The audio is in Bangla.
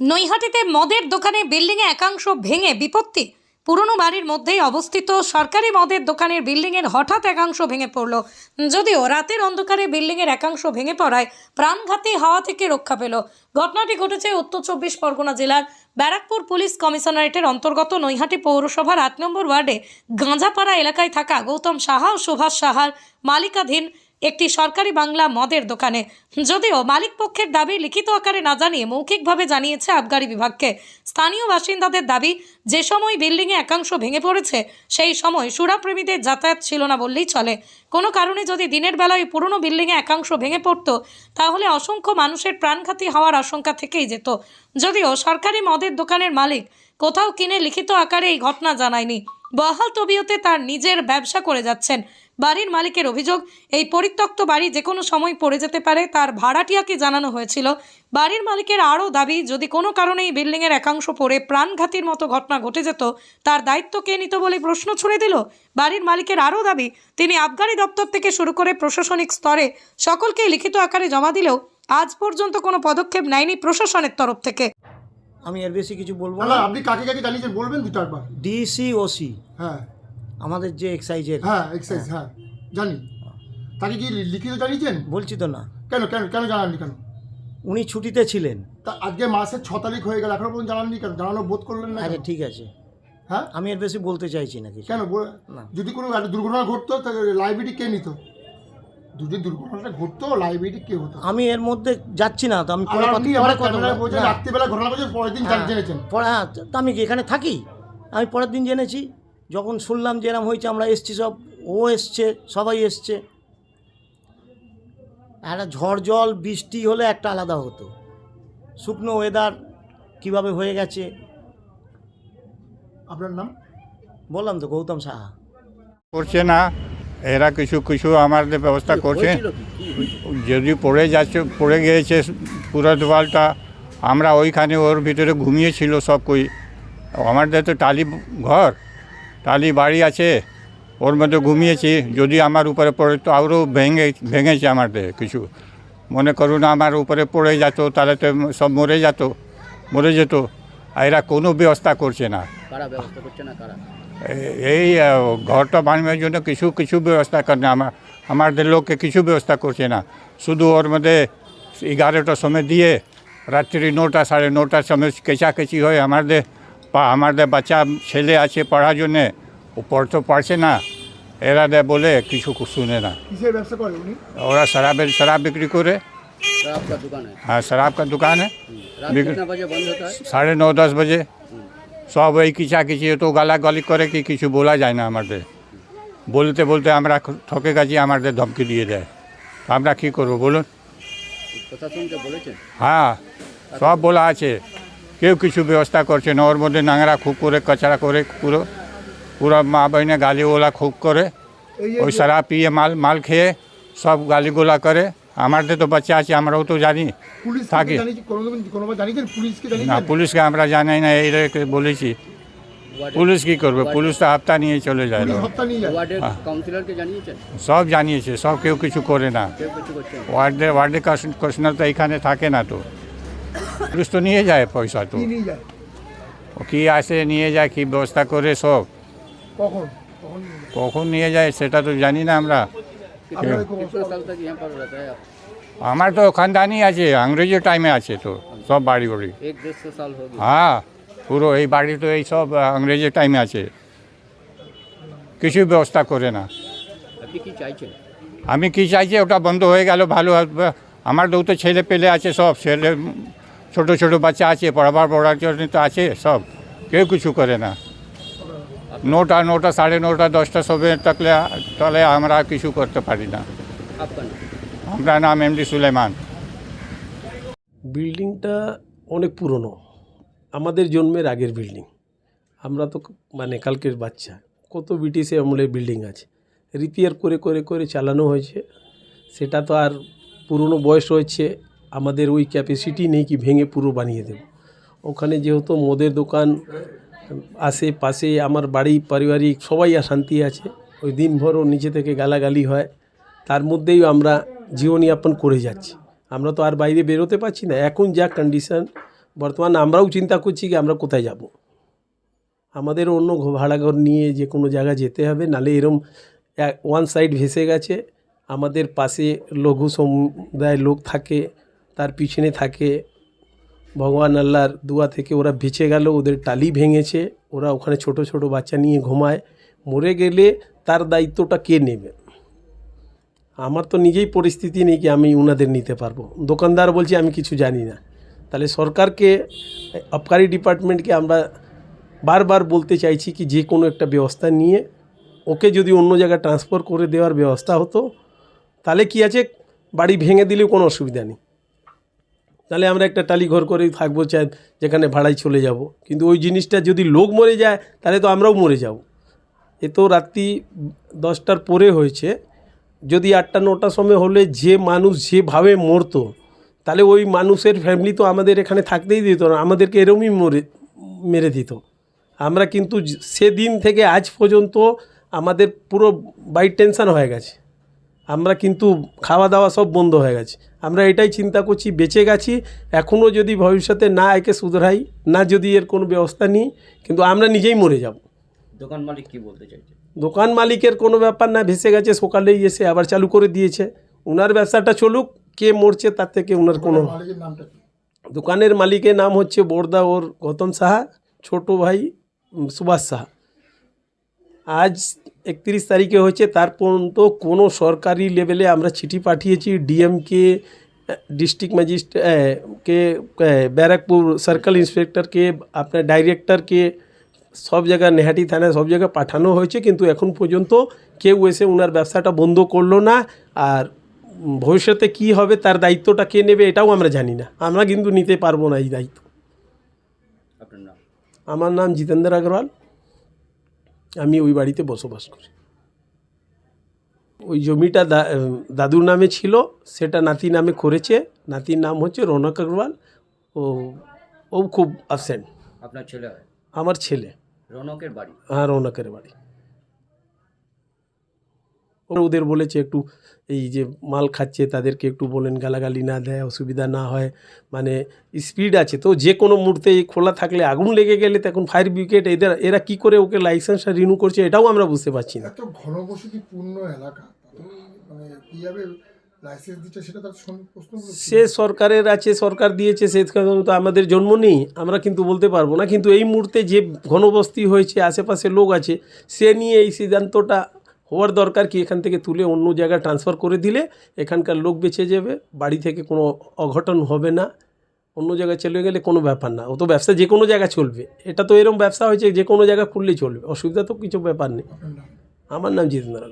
নৈহাটিতে মদের দোকানে বিল্ডিংয়ে একাংশ ভেঙে বিপত্তি। পুরনো বাড়ির মধ্যেই অবস্থিত সরকারি মদের দোকানের বিল্ডিংয়ের হঠাৎ একাংশ ভেঙে পড়ল। যদিও রাতের অন্ধকারে বিল্ডিংয়ের একাংশ ভেঙে পড়ায় প্রাণঘাতী হাওয়া থেকে রক্ষা পেল। ঘটনাটি ঘটেছে উত্তর চব্বিশ পরগনা জেলার ব্যারাকপুর পুলিশ কমিশনারেটের অন্তর্গত নৈহাটি পৌরসভার আট নম্বর ওয়ার্ডে গাঁজাপাড়া এলাকায় থাকা গৌতম সাহা ও সুভাষ সাহার মালিকাধীন একটি সরকারি বাংলা মদের দোকানে। যদিও মালিক পক্ষের দাবি লিখিত আকারে না জানিয়ে মৌখিকভাবে জানিয়েছে আবগারি বিভাগকে। স্থানীয় বাসিন্দাদের দাবি, যে সময় বিল্ডিংয়ে একাংশ ভেঙে পড়েছে, সেই সময় সুরাপ্রেমীদের যাতায়াত ছিল না বললেই চলে। কোনো কারণে যদি দিনের বেলায় পুরনো বিল্ডিংয়ে একাংশ ভেঙে পড়তো, তাহলে অসংখ্য মানুষের প্রাণঘাতী হওয়ার আশঙ্কা থেকেই যেত। যদিও সরকারি মদের দোকানের মালিক কোথাও কিনে লিখিত আকারে এই ঘটনা জানায়নি। বহাল তবিয়তে তার নিজের ব্যবসা করে যাচ্ছেন। বাড়ির মালিকের অভিযোগ, এই পরিত্যক্ত বাড়ি যে কোনো সময় পড়ে যেতে পারে, তার ভাড়াটিয়াকে জানানো হয়েছিল। বাড়ির মালিকের আরও দাবি, যদি কোনো কারণে এই বিল্ডিংয়ের একাংশ পড়ে প্রাণঘাতীর মতো ঘটনা ঘটে যেত, তার দায়িত্ব কে নিত বলে প্রশ্ন ছুড়ে দিল? বাড়ির মালিকের আরও দাবি, তিনি আবগারি দপ্তর থেকে শুরু করে প্রশাসনিক স্তরে সকলকেই লিখিত আকারে জমা দিলেও আজ পর্যন্ত কোনো পদক্ষেপ নেয়নি প্রশাসনের তরফ থেকে। আমি এর বেশি কিছু বলব না আপনি কাকে কাকে জানিয়েছেন বলবেন দু চারবার। ডিসি ওসি হ্যাঁ। আমাদের যে এক্সাইজের হ্যাঁ এক্সাইজ হ্যাঁ। জানি। তাকে কি লিখিত জানিয়েছেন? বলছি তো না। কেন কেন কেন জানাননি কেন? উনি ছুটিতে ছিলেন। তা আজকে মাসের ছ তারিখ হয়ে গেল এখনও পর্যন্ত জানাননি কেন? জানানো বোধ করলেন না আচ্ছা ঠিক আছে। হ্যাঁ? আমি এর বেশি বলতে চাইছি না কিছু। কেন। যদি কোনো দুর্ঘটনা ঘটতো তাহলে লাইব্রেরি কে নিত? দুর্ঘটনাটা ঘটতো লাইব্রেরি কে হতো? আমি এর মধ্যে যাচ্ছি না তো আমি পরে কথা- পরে কথা ক্যামেরায় বলব। বলছেন না। রাত্রিবেলা ঘটনা পরের দিন হ্যাঁ, জেনেছেন পরে হ্যাঁ তো আমি কি এখানে থাকি? আমি পরের দিন জেনেছি যখন শুনলাম যে এরম হয়েছে আমরা এসছি সব ও এসছে সবাই এসছে। একটা ঝড় জল বৃষ্টি হলে একটা আলাদা হতো। শুকনো ওয়েদার কীভাবে হয়ে গেছে? আপনার নাম? বললাম তো গৌতম সাহা। করছে না। এরা কিছু কিছু আমাদের ব্যবস্থা করছে। যদি পড়ে যাচ্ছে পড়ে গিয়েছে পুরো দেওয়ালটা আমরা ওইখানে ওর ভিতরে ঘুমিয়েছিল সব কই। আমাদের তো টালি ঘর টালি বাড়ি আছে ওর মধ্যে ঘুমিয়েছি। যদি আমার উপরে পড়ে তো আরও ভেঙে ভেঙেছে আমাদের কিছু। মনে করুন আমার উপরে পড়ে যেত তাহলে তো সব মরে যেত মরে যেত। এরা কোনো ব্যবস্থা করছে না। কারা ব্যবস্থা করছে না কারা? এই আহ, ঘরটা বানানোর জন্য কিছু কিছু ব্যবস্থা করে না আমার আমাদের লোককে কিছু ব্যবস্থা করছে না শুধু ওর মধ্যে এগারোটার সময় দিয়ে রাত্রি নটা সাড়ে নটার সময় কেচাকেচি হয় আমাদের বা আমাদের বাচ্চা ছেলে আছে পড়ার জন্যে ও পড়তে পারছে না এরা দেয় বলে কিছু শুনে না কিসের ব্যবসা করে উনি ওরা शराबेर शराब बिक्री करे शराब का दुकान है हाँ शराब का दुकान है रात बिक- कितना बजे সব ওই কিচা কিচি তো গালাগালি করে কি কিছু বলা যায় না আমাদের। বলতে বলতে আমরা ঠকে গেছি আমাদের ধমকি দিয়ে দেয়। আমরা কী করব বলুন? হ্যাঁ সব বলা আছে। কেউ কিছু ব্যবস্থা করছে না ওর মধ্যে নোংরা খুব করে কচরা করে পুরো পুরো মা বহিনে গালিগুলা খুব করে ওই শরাব পিয়ে মাল মাল খেয়ে সব গালিগুলা করে। আমাদের তো বাচ্চা আছে আমরাও তো জানি। পুলিশ থাকে। না পুলিশকে আমরা জানাই না এই রেখে বলেছি। পুলিশ কি করবে? পুলিশ তো হাফতা নিয়ে চলে যায়। হ্যাঁ। সব জানিয়েছে সব কেউ কিছু করে না। ওয়ার্ডে ওয়ার্ডে কমিশনার তো এখানে থাকে না তো। পুলিশ তো নিয়ে যায় পয়সা তো। কি ও কি আসে নিয়ে যায় কি ব্যবস্থা করে সব? কখন? কখন নিয়ে যায় সেটা তো জানি না আমরা। হ্যাঁ। আমার তো খানদানি আছে ইংরেজি টাইমে আছে তো সব বাড়ি বাড়ি। হ্যাঁ পুরো এই বাড়ি তো এই সব ইংরেজি টাইমে আছে। কিছু ব্যবস্থা করে না। আমি কি চাইছি ওটা বন্ধ হয়ে গেল ভালো আমার তো ছেলে পেলে আছে সব ছেলে ছোট ছোট বাচ্চা আছে পড়াবার পড়ার জন্য তো আছে সব কেউ কিছু করে না। নটা নটা সাড়ে নটা দশটা সবে থাকলে তাহলে আমরা কিছু করতে পারি না। আমরা নাম এমডি সুলেমান। বিল্ডিংটা অনেক পুরনো। আমাদের জন্মের আগের বিল্ডিং। আমরা তো মানে কালকের বাচ্চা। কত ব্রিটিশে আমলের বিল্ডিং আছে। রিপেয়ার করে করে করে চালানো হয়েছে। সেটা তো আর পুরনো বয়স রয়েছে আমাদের ওই ক্যাপাসিটি নেই কি ভেঙে পুরো বানিয়ে দেব। ওখানে যেহেতু মদের দোকান আশেপাশে আমার বাড়ি, পারিবারিক সবাই আর শান্তি আছে। ওই দিনভরও নিচে থেকে গালাগালি হয়। তার মধ্যেই আমরা জীবনযাপন করে যাচ্ছি। আমরা তো আর বাইরে বেরোতে পারছি না। এখন যা কন্ডিশন বর্তমান আমরাও চিন্তা করছি কি আমরা কোথায় যাব। আমাদের অন্য ভাড়াঘর নিয়ে যে কোনো জায়গা যেতে হবে, নালে এরম ওয়ান সাইড ভেসে গেছে। আমাদের পাশে লঘু সমুদায় লোক থাকে, তার পিছনে থাকে। ভগবান আল্লাহর দুয়া থেকে ওরা বেঁচে গেল, ওদের টালি ভেঙেছে, ওরা ওখানে ছোট ছোট বাচ্চা নিয়ে ঘুমায়। মরে গেলে তার দায়িত্বটা কে নেবে? আমার তো নিজেই পরিস্থিতি নেই কি আমি উনাদের নিতে পারব। দোকানদার বলছে, আমি কিছু জানি না। তাহলে সরকারকে, আবকারি ডিপার্টমেন্টকে আমরা বারবার বলতে চাইছি কি, যে কোনো একটা ব্যবস্থা নিয়ে ওকে যদি অন্য জায়গায় ট্রান্সফার করে দেওয়ার ব্যবস্থা হতো, তাহলে কি আছে? বাড়ি ভেঙে দিলেও কোনো অসুবিধা নেই। তাহলে আমরা একটা টালি ঘর করেই থাকব চাই যেখানে ভাড়ায় চলে যাব। কিন্তু ওই জিনিসটা যদি লোক মরে যায়, তাহলে তো আমরাও মরে যাব। এ তো রাত্রি দশটার পরে হয়েছে। যদি আটটা, নটার সময় হলে যে মানুষ যেভাবে মরতো, তাহলে ওই মানুষের ফ্যামিলি তো আমাদের এখানে থাকতেই দিত না, আমাদেরকে এরমই মরে, মেরে দিত। আমরা কিন্তু সেদিন থেকে আজ পর্যন্ত আমাদের পুরো বাই টেনশান হয়ে গেছে। আমরা কিন্তু খাওয়া দাওয়া সব বন্ধ হয়ে গেছে। আমরা এটাই চিন্তা করছি বেঁচে গেছি এখনও যদি ভবিষ্যতে না একে শুধরাই না যদি এর কোনো ব্যবস্থা নিই কিন্তু আমরা নিজেই মরে যাব। দোকান মালিক কি বলতে চাইছে? দোকান মালিকের কোনো ব্যাপার না ভেসে গেছে সকালেই এসে আবার চালু করে দিয়েছে। ওনার ব্যবসাটা চলুক কে মরছে তার থেকে ওনার কোনো মালিকের নামটা কি? দোকানের মালিকের নাম হচ্ছে বোরদা ওর গৌতম সাহা ছোট ভাই সুভাষ সাহা। আজ একত্রিশ তারিখে হয়েছে তার পর্যন্ত কোনো সরকারি লেভেলে আমরা চিঠি পাঠিয়েছি ডিএমকে ডিস্ট্রিক্ট ম্যাজিস্ট্রে কে ব্যারাকপুর সার্কেল ইন্সপেক্টরকে আপনার ডাইরেক্টরকে সব জায়গায় নেহাটি থানায় সব জায়গায় পাঠানো হয়েছে কিন্তু এখন পর্যন্ত কেউ এসে ওনার ব্যবসাটা বন্ধ করল না আর ভবিষ্যতে কি হবে তার দায়িত্বটা কে নেবে এটাও আমরা জানি না। আমরা কিন্তু নিতে পারব না এই দায়িত্ব। আপনার নাম? আমার নাম জিতেন্দ্র আগরওয়াল। আমি ওই বাড়িতে বসবাস করি। ওই জমিটা দাদুর নামে ছিল সেটা নাতি নামে করেছে। নাতির নাম হচ্ছে রৌনক আগরওয়াল। ও ও খুব আবসেন্ট আপনার ছেলে আমার ছেলে। রৌনকের বাড়ি? হ্যাঁ রৌনকের বাড়ি। ওদের বলেছে একটু এই যে মাল খাচ্ছে তাদেরকে একটু বলেন গালাগালি না দেয় অসুবিধা না হয়। মানে স্পিড আছে তো যে কোনো মুহূর্তে এই খোলা থাকলে আগুন লেগে গেলে তখন ফায়ার ব্রিগেড এদের এরা কি করে ওকে লাইসেন্সটা রিনিউ করছে এটাও আমরা বুঝতে পারছি না। ঘনবসতিপূর্ণ এলাকা মানে? সে সরকারের আছে সরকার দিয়েছে সে তো আমাদের জন্ম নেই আমরা কিন্তু বলতে পারব না। কিন্তু এই মুহূর্তে যে ঘনবস্তি হয়েছে আশেপাশে লোক আছে সে নিয়ে এই সিদ্ধান্তটা হওয়ার দরকার কি? এখান থেকে তুলে অন্য জায়গায় ট্রান্সফার করে দিলে এখানকার লোক বেঁচে যাবে বাড়ি থেকে কোনো অঘটন হবে না অন্য জায়গায় চলে গেলে কোনো ব্যাপার না। ও তো ব্যবসা যে কোনো জায়গায় চলবে। এটা তো এরকম ব্যবসা হয়েছে যে কোনো জায়গায় খুললেই চলবে। অসুবিধা তো কিছু ব্যাপার নেই। আমার নাম জিতেন্দ্র